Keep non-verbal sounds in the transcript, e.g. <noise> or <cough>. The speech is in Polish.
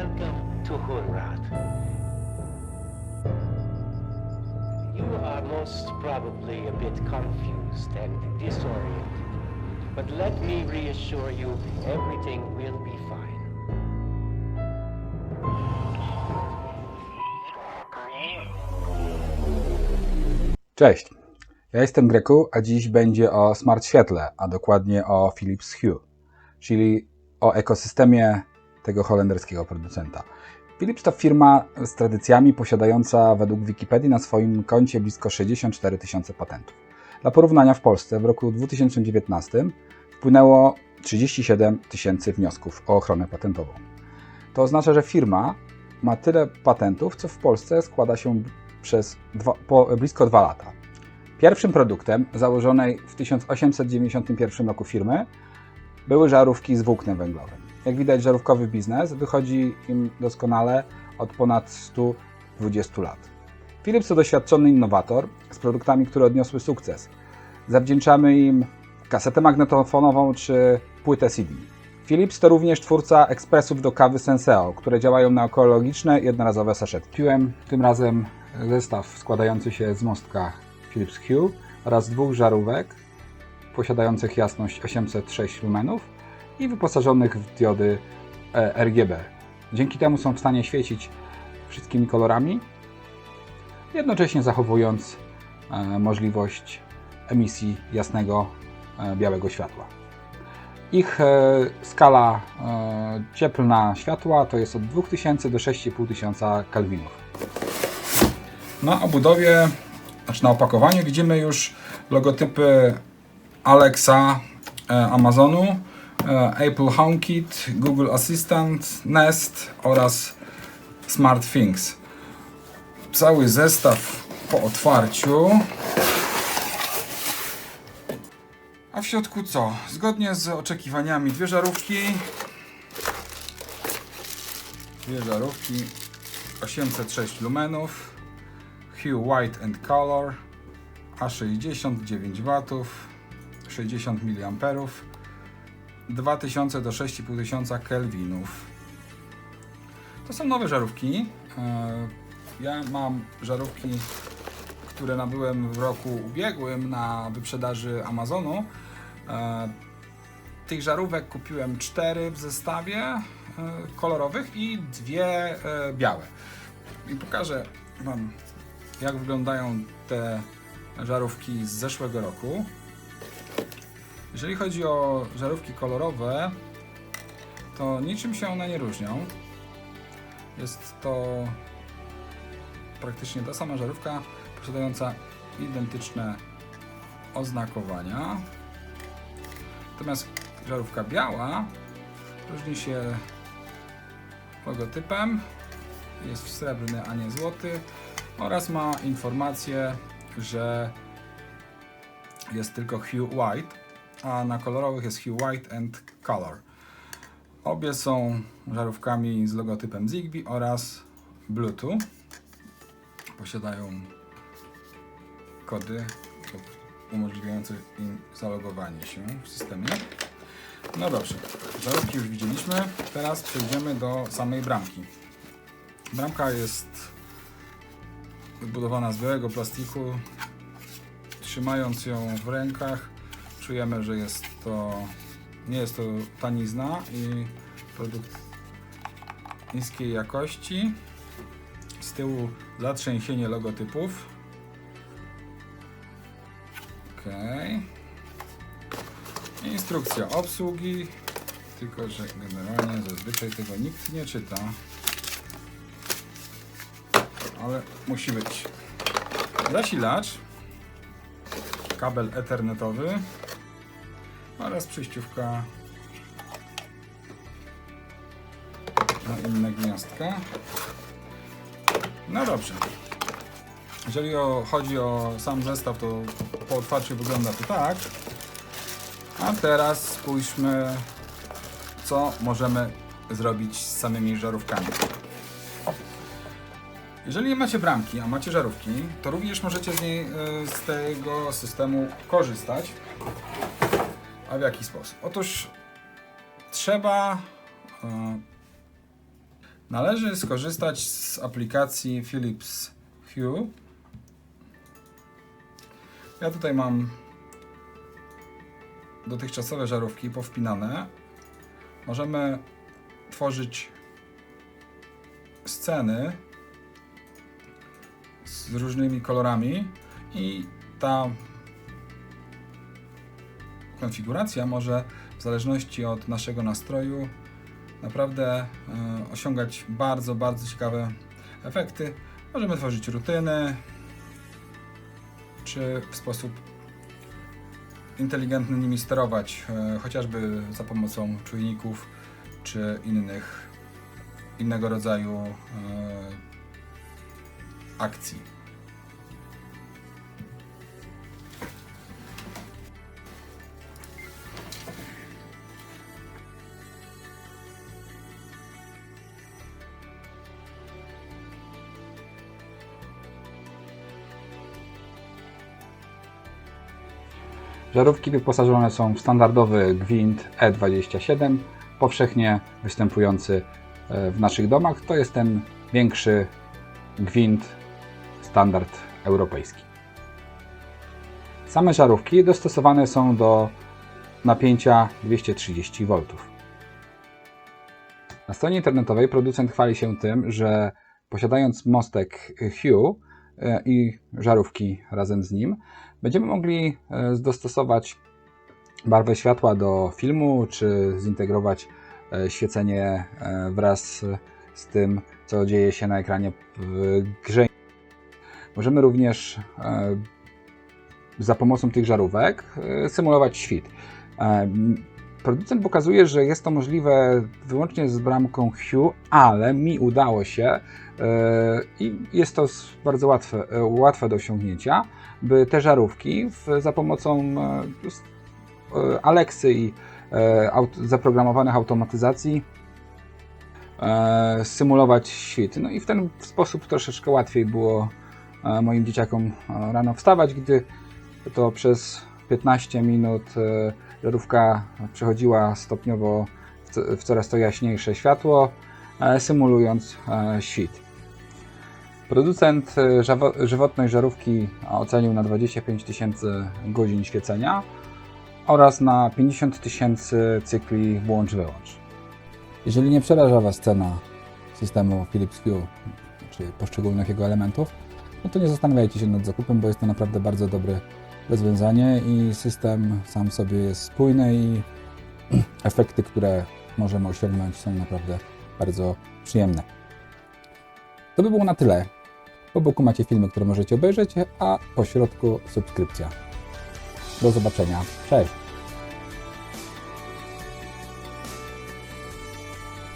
Welcome to Hunrad. You are most probably a bit confused and disoriented. But let me reassure you, everything will be fine. Cześć, ja jestem Greku, a dziś będzie o smart świetle, a dokładnie o Philips Hue, czyli o ekosystemie tego holenderskiego producenta. Philips to firma z tradycjami posiadająca według Wikipedii na swoim koncie blisko 64 tysiące patentów. Dla porównania w Polsce w roku 2019 wpłynęło 37 tysięcy wniosków o ochronę patentową. To oznacza, że firma ma tyle patentów, co w Polsce składa się przez dwa, po blisko dwa lata. Pierwszym produktem założonej w 1891 roku firmy były żarówki z włóknem węglowym. Jak widać, żarówkowy biznes wychodzi im doskonale od ponad 120 lat. Philips to doświadczony innowator z produktami, które odniosły sukces. Zawdzięczamy im kasetę magnetofonową czy płytę CD. Philips to również twórca ekspresów do kawy Senseo, które działają na ekologiczne, jednorazowe saszety. Piłem tym razem zestaw składający się z mostka Philips Hue oraz dwóch żarówek posiadających jasność 806 lumenów i wyposażonych w diody e, RGB. Dzięki temu są w stanie świecić wszystkimi kolorami, jednocześnie zachowując e, możliwość emisji jasnego e, białego światła. Ich skala cieplna światła to jest od 2000 do 6500 kelwinów. Na obudowie, znaczy na opakowaniu widzimy już logotypy Alexa, Amazonu, Apple HomeKit, Google Assistant, Nest oraz SmartThings. Cały zestaw po otwarciu. A w środku co? Zgodnie z oczekiwaniami dwie żarówki. Dwie żarówki 806 lumenów. Hue White and Color A60 9 W 60 mA 2000 do 6500 kelwinów. To są nowe żarówki. E, ja mam żarówki które nabyłem w roku ubiegłym na wyprzedaży Amazonu. E, tych żarówek kupiłem cztery w zestawie e, kolorowych i dwie białe. I pokażę wam jak wyglądają te żarówki z zeszłego roku. Jeżeli chodzi o żarówki kolorowe, to niczym się one nie różnią. Jest to praktycznie ta sama żarówka, posiadająca identyczne oznakowania. Natomiast żarówka biała różni się logotypem, jest srebrny, a nie złoty oraz ma informację, że jest tylko Hue White, a na kolorowych jest Hue White and Color. Obie są żarówkami z logotypem Zigbee oraz Bluetooth. Posiadają kody umożliwiające im zalogowanie się w systemie. No dobrze, żarówki już widzieliśmy. Teraz przejdziemy do samej bramki. Bramka jest wybudowana z białego plastiku. Trzymając ją w rękach, czujemy, że jest to nie jest to tanizna i produkt niskiej jakości. Z tyłu zatrzęsienie logotypów. Ok. Instrukcja obsługi. Tylko, że generalnie zazwyczaj tego nikt nie czyta. Ale musi być zasilacz, kabel ethernetowy oraz przejściówka na inne gniazdka. No dobrze. Jeżeli o, chodzi o sam zestaw, to po otwarciu wygląda to tak. A teraz spójrzmy, co możemy zrobić z samymi żarówkami. Jeżeli nie macie bramki, a macie żarówki, to również możecie z, niej, e, z tego systemu korzystać. A w jaki sposób? Otóż trzeba e, Należy skorzystać z aplikacji Philips Hue. Ja tutaj mam dotychczasowe żarówki powpinane. Możemy tworzyć sceny z różnymi kolorami i ta konfiguracja może w zależności od naszego nastroju naprawdę e, osiągać bardzo, bardzo ciekawe efekty. Możemy tworzyć rutyny, czy w sposób inteligentny nimi sterować, e, chociażby za pomocą czujników, czy innych, innego rodzaju e, akcji. Żarówki wyposażone są w standardowy gwint E27, powszechnie występujący e, w naszych domach. To jest ten większy gwint standard europejski. Same żarówki dostosowane są do napięcia 230 V. Na stronie internetowej producent chwali się tym, że posiadając mostek Hue e, i żarówki razem z nim, będziemy mogli e, dostosować barwę światła do filmu, czy zintegrować e, świecenie e, wraz z tym, co dzieje się na ekranie w grze. Możemy również za pomocą tych żarówek symulować świt. Producent pokazuje, że jest to możliwe wyłącznie z bramką Hue, ale mi udało się i jest to bardzo łatwe, łatwe do osiągnięcia, by te żarówki w, za pomocą e, e, Alexy i e, aut, zaprogramowanych automatyzacji symulować świt. No i w ten sposób troszeczkę łatwiej było moim dzieciakom rano wstawać, gdy to przez 15 minut żarówka przechodziła stopniowo w, co- w coraz to jaśniejsze światło, symulując świt. Producent żawo- żywotność żarówki ocenił na 25 tysięcy godzin świecenia oraz na 50 tysięcy cykli włącz-wyłącz. Jeżeli nie przeraża Was cena systemu Philips Hue czy poszczególnych jego elementów, no to nie zastanawiajcie się nad zakupem, bo jest to naprawdę bardzo dobre rozwiązanie i system sam sobie jest spójny i <clears throat> efekty, które możemy osiągnąć są naprawdę bardzo przyjemne. To by było na tyle. Po boku macie filmy, które możecie obejrzeć, a po środku subskrypcja. Do zobaczenia. Cześć!